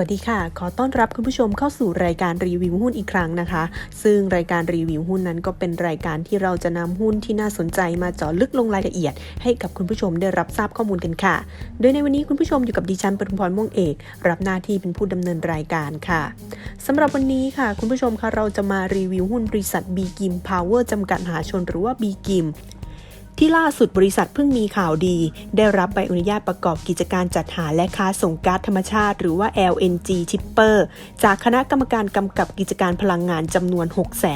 วัสดีค่ะ ขอต้อนรับคุณผู้ชมเข้าสู่รายการรีวิวหุ้นอีกครั้งนะคะ ซึ่งรายการรีวิวหุ้นนั้นก็เป็นรายการที่เราจะนำหุ้นที่น่าสนใจมาเจาะลึกลงรายละเอียด ให้กับคุณผู้ชมได้รับทราบข้อมูลกันค่ะ โดยในวันนี้คุณผู้ชมอยู่กับดิฉันปทุมพรม่วงเอก รับหน้าที่เป็นผู้ดำเนินรายการค่ะสำหรับวันนี้ค่ะ คุณผู้ชมคะเราจะมารีวิวหุ้นบริษัทบีกิมพาวเวอร์จำกัดมหาชนหรือว่าบีกิม ที่ล่าสุดบริษัทเพิ่งมีข่าวดี ได้รับใบอนุญาตประกอบกิจการจัดหาและค้าส่งก๊าซธรรมชาติ หรือว่า LNG Shipper จากคณะกรรมการกำกับกิจการพลังงานจำนวน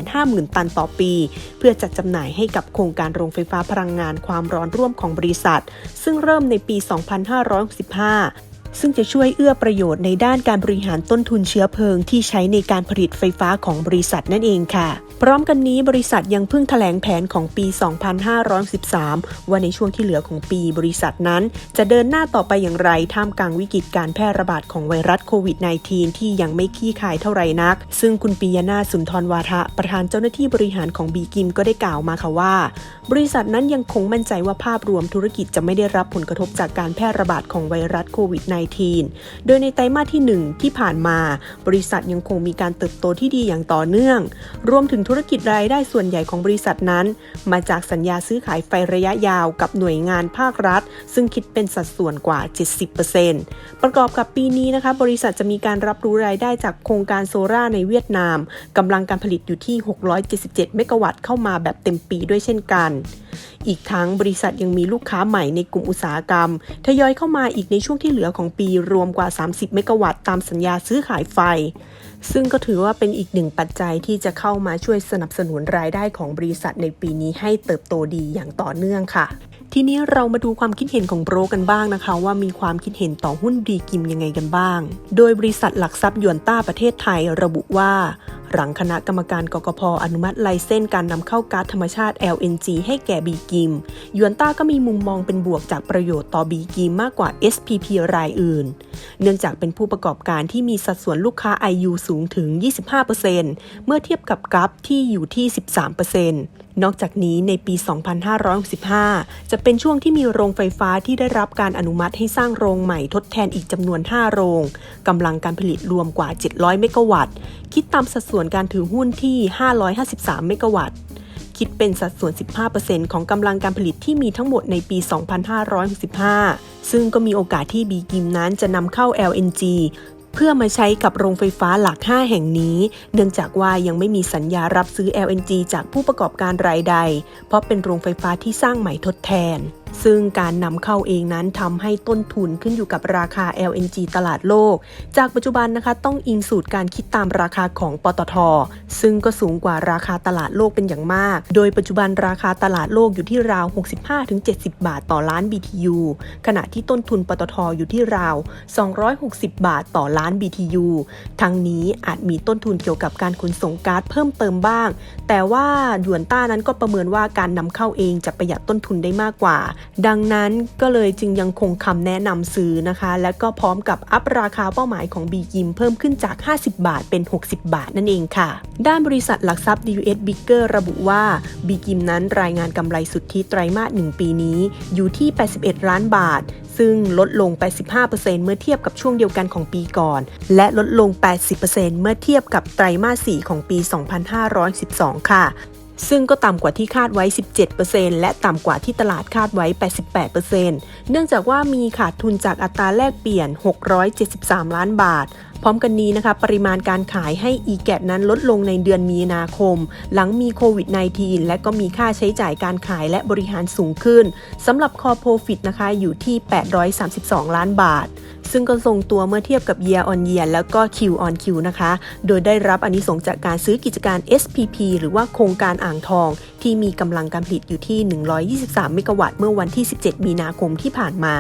650,000 ตันต่อปี เพื่อจัดจำหน่ายให้กับโครงการโรงไฟฟ้าพลังงานความร้อนร่วมของบริษัท ซึ่งเริ่มในปี 2565ซึ่งจะช่วยเอื้อประโยชน์ในด้านการบริหารต้นทุนเชื้อเพลิงที่ใช้ในการผลิตไฟฟ้าของบริษัทนั่นเองค่ะ พร้อมกันนี้บริษัทยังเพิ่งแถลงแผนของปี 2513 ว่าในช่วงที่เหลือของปีบริษัทนั้น จะเดินหน้าต่อไปอย่างไรท่ามกลางวิกฤตการแพร่ระบาดของไวรัสโควิด -19 ที่ยังไม่คลี่คลายเท่าไหร่นัก ซึ่งคุณปียนาสุนทรวาทะ ประธานเจ้าหน้าที่บริหารของบีกิมก็ได้กล่าวมาค่ะว่า บริษัทนั้นยังคงมั่นใจว่าภาพรวมธุรกิจจะไม่ได้รับผลกระทบจากการแพร่ระบาดของไวรัสโควิด -19 โดยในไตรมาสที่ 1 ที่ผ่านมา บริษัทยังคงมีการเติบโตที่ดีอย่างต่อเนื่อง รวมถึงธุรกิจรายได้ส่วนใหญ่ของบริษัทนั้น มาจากสัญญาซื้อขายไฟระยะยาวกับหน่วยงานภาครัฐ ซึ่งคิดเป็นสัดส่วนกว่า 70%ประกอบกับปีนี้นะคะ บริษัทจะมีการรับรู้รายได้จากโครงการโซล่าในเวียดนามกำลังการผลิตอยู่ที่ 677 เมกะวัตต์เข้ามาแบบเต็มปีด้วยเช่นกัน อีกทั้งบริษัทยังมีลูกค้าใหม่ในกลุ่มอุตสาหกรรม ทยอยเข้ามาอีกในช่วงที่เหลือของปีรวมกว่า 30 เมกะวัตต์ตามสัญญาซื้อขายไฟ ซึ่งก็ถือว่าเป็นอีกหนึ่งปัจจัยที่จะเข้ามาช่วยสนับสนุนรายได้ของบริษัทในปีนี้ให้เติบโตดีอย่างต่อเนื่องค่ะ ทีนี้เรามาดูความคิดเห็นของโบรกันบ้างนะคะ ว่ามีความคิดเห็นต่อหุ้นดีกิมยังไงกันบ้าง โดยบริษัทหลักทรัพย์ยวนต้าประเทศไทยระบุว่า หลังคณะกรรมการกกพอนุมัติไลเซนการนำเข้าก๊าซธรรมชาติ LNG ให้แก่บีกิมยวนต้าก็มีมุมมองเป็นบวกจากประโยชน์ต่อบีกิมมากกว่า SPP รายอื่น เนื่องจากเป็นผู้ประกอบการที่มีสัดส่วนลูกค้า IU สูงถึง 25%เมื่อเทียบกับกัฟที่อยู่ที่ 13% นอกจากนี้ในปี 2565 จะเป็นช่วงที่มีโรงไฟฟ้าที่ได้รับการอนุมัติให้สร้างโรงใหม่ทดแทนอีกจำนวน 5 โรง กำลังการผลิตรวมกว่า 700 เมกะวัตต์ คิดตามสัดส่วนการถือหุ้นที่ 553 เมกะวัตต์ คิดเป็นสัดส่วน 15%ของกำลังการผลิตที่มีทั้งหมดในปี 2565 ซึ่งก็มีโอกาสที่บีกิมนั้นจะนำเข้า LNG เพื่อมาใช้กับโรงไฟฟ้าหลัก 5 แห่งนี้ เนื่องจากว่ายังไม่มีสัญญารับซื้อ LNG จากผู้ประกอบการรายใด เพราะเป็นโรงไฟฟ้าที่สร้างใหม่ทดแทน ซึ่งการนำเข้าเองนั้นทำให้ต้นทุนขึ้นอยู่กับราคา LNG ตลาดโลก จากปัจจุบันนะคะต้องอิงสูตรการคิดตามราคาของปตท ซึ่งก็สูงกว่าราคาตลาดโลกเป็นอย่างมาก โดยปัจจุบันราคาตลาดโลกอยู่ที่ราว 65-70 บาทต่อล้าน BTU ขณะที่ต้นทุนปตทอยู่ที่ราว 260 บาทต่อล้าน BTU ทั้งนี้อาจมีต้นทุนเกี่ยวกับการขนส่งก๊าซเพิ่มเติมบ้าง แต่ว่าหยวนต้านั้นก็ประเมินว่าการนำเข้าเองจะประหยัดต้นทุนได้มากกว่าดังนั้นก็เลยจึงยังคงคำแนะนำซื้อนะคะ และก็พร้อมกับอัพราคาเป้าหมายของบีกิมเพิ่มขึ้นจาก 50 บาทเป็น 60 บาทนั่นเองค่ะ ด้านบริษัทหลักทรัพย์ DUS Bigger ระบุว่าบีกิมนั้นรายงานกำไรสุทธิไตรมาส 1 ปีนี้ อยู่ที่ 81 ล้านบาท ซึ่งลดลง 85%เมื่อเทียบกับช่วงเดียวกันของปีก่อน และลดลง 80%เมื่อเทียบกับไตรมาส 4 ของปี 2512 ค่ะ ซึ่งก็ต่ำกว่าที่คาดไว้ 17%และต่ำกว่าที่ตลาดคาดไว้ 88%เนื่องจากว่ามีขาดทุนจากอัตราแลกเปลี่ยน 673 ล้านบาท พร้อมกันนี้นะคะ ปริมาณการขายให้ e g a t นั้นลดลงในเดือนมีนาคม หลังมีโควิด -19 และก็มีค่าใช้จ่ายการขายและบริหารสูงขึ้นสำหรับ Core Profit นะคะอยู่ที่ 832 ล้านบาท ซึ่งก็ทรงตัวเมื่อเทียบกับ year on year แล้วก็ Q on Q นะคะ โดยได้รับอนนิสงส์จากการซื้อกิจการ SPP หรือว่าโครงการอ่างทอง ที่มีกำลังการผลิตอยู่ที่ 123 เมกะวัตต์เมื่อวันที่ 17 มีนาคมที่ผ่านมา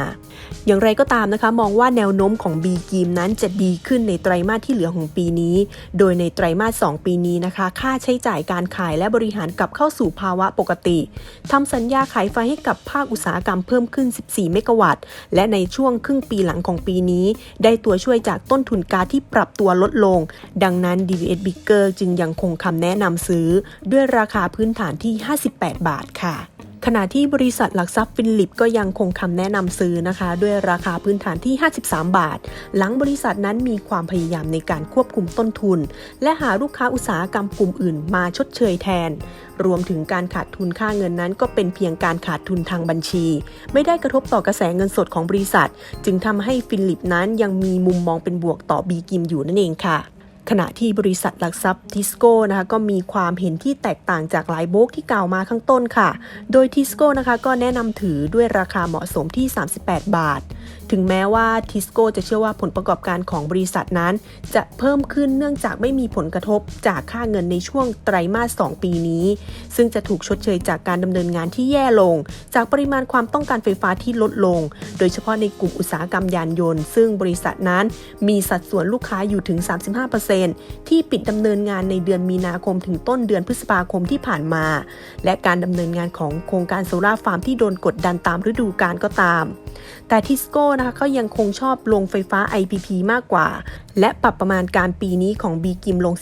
อย่างไรก็ตามนะคะ มองว่าแนวโน้มของ B กีมนั้นจะดีขึ้นในไตรมาสที่เหลือของปีนี้ โดยในไตรมาส 2 ปีนี้นะคะ ค่าใช้จ่ายการขายและบริหารกลับเข้าสู่ภาวะปกติทำสัญญาขายไฟให้กับภาคอุตสาหกรรมเพิ่มขึ้น 14 เมกะวัตต์ และในช่วงครึ่งปีหลังของปีนี้ ได้ตัวช่วยจากต้นทุนก๊าซที่ปรับตัวลดลง ดังนั้น DVS Bigger จึงยังคงคำแนะนำซื้อ ด้วยราคาพื้นฐานที่ที่ 58 บาทค่ะ ขณะที่บริษัทหลักทรัพย์ฟินลิปก็ยังคงคำแนะนำซื้อนะคะ ด้วยราคาพื้นฐานที่ 53 บาท หลังบริษัทนั้นมีความพยายามในการควบคุมต้นทุน และหาลูกค้าอุตสาหกรรมกลุ่มอื่นมาชดเชยแทน รวมถึงการขาดทุนค่าเงินนั้นก็เป็นเพียงการขาดทุนทางบัญชี ไม่ได้กระทบต่อกระแสเงินสดของบริษัท จึงทำให้ฟินลิปนั้นยังมีมุมมองเป็นบวกต่อบีกิมอยู่นั่นเองค่ะ ขณะที่บริษัทหลักทรัพย์ทิสโก้นะคะก็มีความเห็นที่แตกต่างจากหลายโบกที่กล่าวมาข้างต้นค่ะ โดยทิสโก้นะคะก็แนะนำถือด้วยราคาเหมาะสมที่ 38 บาท ถึงแม้ว่าทิสโก้จะเชื่อว่าผลประกอบการของบริษัทนั้น จะเพิ่มขึ้นเนื่องจากไม่มีผลกระทบจากค่าเงินในช่วงไตรมาส 2 ปีนี้ ซึ่งจะถูกชดเชยจากการดำเนินงานที่แย่ลง จากปริมาณความต้องการไฟฟ้าที่ลดลง โดยเฉพาะในกลุ่มอุตสาหกรรมยานยนต์ ซึ่งบริษัทนั้นมีสัดส่วนลูกค้าอยู่ถึง 35%ที่ปิดดำเนินงานในเดือนมีนาคมถึงต้นเดือนพฤษภาคมที่ผ่านมา และการดำเนินงานของโครงการโซลาร์ฟาร์มที่โดนกดดันตามฤดูกาลก็ตาม แต่ทิสโก้นะคะก็ยังคงชอบลงไฟฟ้า IPP มากกว่า และปรับประมาณการปีนี้ของ b ีกิมลง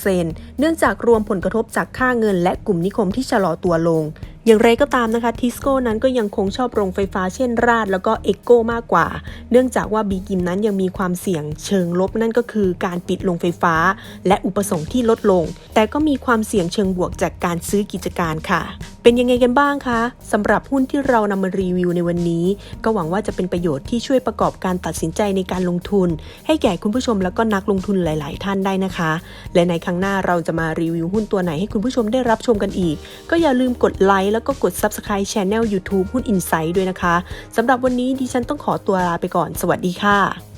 19%เนื่องจากรวมผลกระทบจากค่าเงิน และกลุ่มนิคมที่ชะลอตัวลง อย่างไรก็ตามนะคะทิสโก้นั้นก็ยังคงชอบโรงไฟฟ้าเช่นราดแล้วก็เอ็กโกมากกว่า เนื่องจากว่าบีกิมนั้นยังมีความเสี่ยงเชิงลบนั่นก็คือการปิดโรงไฟฟ้า และอุปสงค์ที่ลดลง แต่ก็มีความเสี่ยงเชิงบวกจากการซื้อกิจการค่ะ เป็นยังไงกันบ้างคะสำหรับหุ้นที่เรานำมารีวิวในวันนี้ ก็หวังว่าจะเป็นประโยชน์ที่ช่วยประกอบการตัดสินใจในการลงทุน ให้แก่คุณผู้ชมแล้วก็นักลงทุนหลาย ๆ ท่านได้นะคะ และในครั้งหน้าเราจะมารีวิวหุ้นตัวไหนให้คุณผู้ชมได้รับชมกันอีก ก็อย่าลืมกดไลค์แล้วก็กด Subscribe Channel YouTube หุ้น Insight ด้วยนะคะสำหรับวันนี้ดิฉันต้องขอตัวลาไปก่อน สวัสดีค่ะ